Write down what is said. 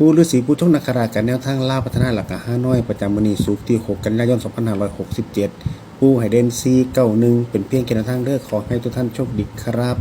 ผู้ฤาษีผู้ชงนักคราชกันแนวทางล่าวพัฒนาหลักห้าน้อยประจำวันนี้สุกที่ 6 กันยายน 2567ผู้ไฮเดนซีเก้าหนึ่งเป็นเพียงแค่แนวทางเลือกขอให้ทุกท่านโชคดีครับ